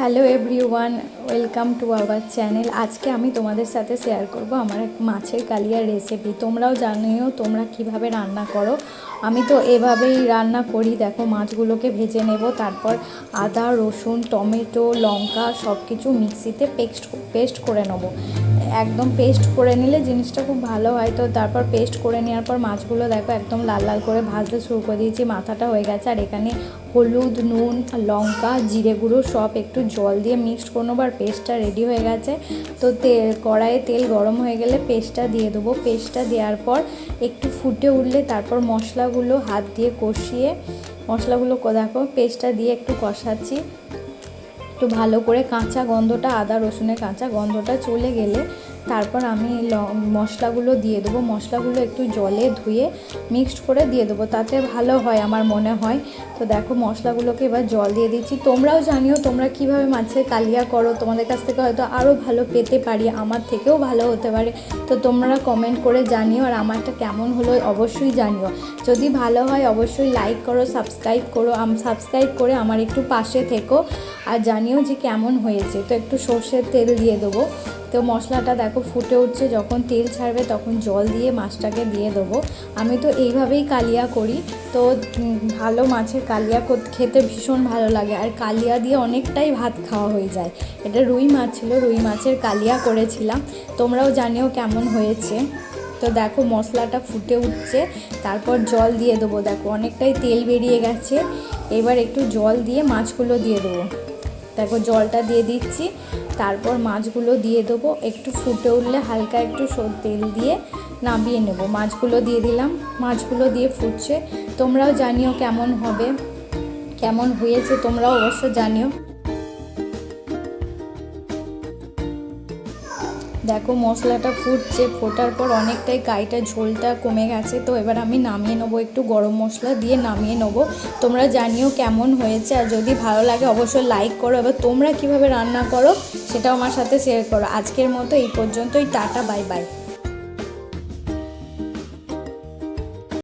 Hello everyone welcome to our channel আজকে আমি তোমাদের সাথে শেয়ার করব আমার এক মাছের কালিয়ার রেসিপি তোমরাও জানিও তোমরা কীভাবে রান্না করো। আমি তো এভাবেই রান্না করি। দেখো, মাছগুলোকে ভেজে নেব, তারপর আদা, রসুন, টমেটো, লঙ্কা সব কিছু মিক্সিতে পেস্ট পেস্ট করে নেব। একদম পেস্ট করে নিলে জিনিসটা খুব ভালো হয়। তো তারপর পেস্ট করে নেওয়ার পর মাছগুলো দেখো একদম লাল লাল করে ভাজতে শুরু করে দিয়েছি। মাথাটা হয়ে গেছে। আর এখানে হলুদ, নুন, লঙ্কা, জিরে গুঁড়ো সব একটু জল দিয়ে মিক্সড করে নেব। আর পেস্টটা রেডি হয়ে গেছে। তো তেল কড়াইয়ে তেল গরম হয়ে গেলে পেস্টটা দিয়ে দেবো। পেস্টটা দেওয়ার পর একটু ফুটে উঠলে তারপর মশলাগুলো হাত দিয়ে কষিয়ে, মশলাগুলো দেখো পেস্টটা দিয়ে একটু কষাচ্ছি। একটু ভালো করে কাঁচা গন্ধটা আদা রসুনের কাঁচা গন্ধটা চলে গেলে তারপর আমি মশলাগুলো দিয়ে দেবো। মশলাগুলো একটু জলে ধুয়ে মিক্সড করে দিয়ে দেবো। তাতে ভালো হয় আমার মনে হয়। তো দেখো মশলাগুলোকে এবার জল দিয়ে দিচ্ছি। তোমরাও জানিও তোমরা কীভাবে মাছের কালিয়া করো। তোমাদের কাছ থেকে হয়তো আরও ভালো পেতে পারি। আমার থেকেও ভালো হতে পারে। তো তোমরা কমেন্ট করে জানিও আর আমারটা কেমন হলো অবশ্যই জানিও। যদি ভালো হয় অবশ্যই লাইক করো সাবস্ক্রাইব করো সাবস্ক্রাইব করে আমার একটু পাশে থেকো। আর জানিও যে কেমন হয়েছে। তো একটু সর্ষের তেল দিয়ে দেবো। তো মশলাটা দেখো ফুটে উঠছে, যখন তেল ছাড়বে তখন জল দিয়ে মাছটাকে দিয়ে দেবো। আমি তো এইভাবেই কালিয়া করি। তো ভালো মাছের কালিয়া খেতে ভীষণ ভালো লাগে। আর কালিয়া দিয়ে অনেকটাই ভাত খাওয়া হয়ে যায়। এটা রুই মাছ ছিল, রুই মাছের কালিয়া করেছিলাম। তোমরাও জানিও কেমন হয়েছে। তো দেখো মশলাটা ফুটে উঠছে। তারপর জল দিয়ে দেবো। দেখো অনেকটাই তেল বেরিয়ে গেছে। এবার একটু জল দিয়ে মাছগুলো দিয়ে দেবো। দেখো জলটা দিয়ে দিচ্ছি। তারপর মাছগুলো দিয়ে দেবো। একটু ফুটে উঠলে হালকা একটু তেল দিয়ে নামিয়ে নেব। মাছগুলো দিয়ে দিলাম। মাছগুলো দিয়ে ফুটছে। তোমরাও জানিও কেমন হবে। কেমন হয়েছে তোমরাও অবশ্য জানিও। দেখো মশলাটা ফুটছে, ফোটার পর অনেকটাই গাইটা ঝোলটা কমে গেছে, তো এবার আমি নামিয়ে নেব একটু গরম মশলা দিয়ে নামিয়ে নেব। তোমরা জানিও কেমন হয়েছে, আর যদি ভালো লাগে অবশ্যই লাইক করো, এবার তোমরা কীভাবে রান্না করো সেটাও আমার সাথে শেয়ার করো। আজকের মতো এই পর্যন্তই, টাটা বাই বাই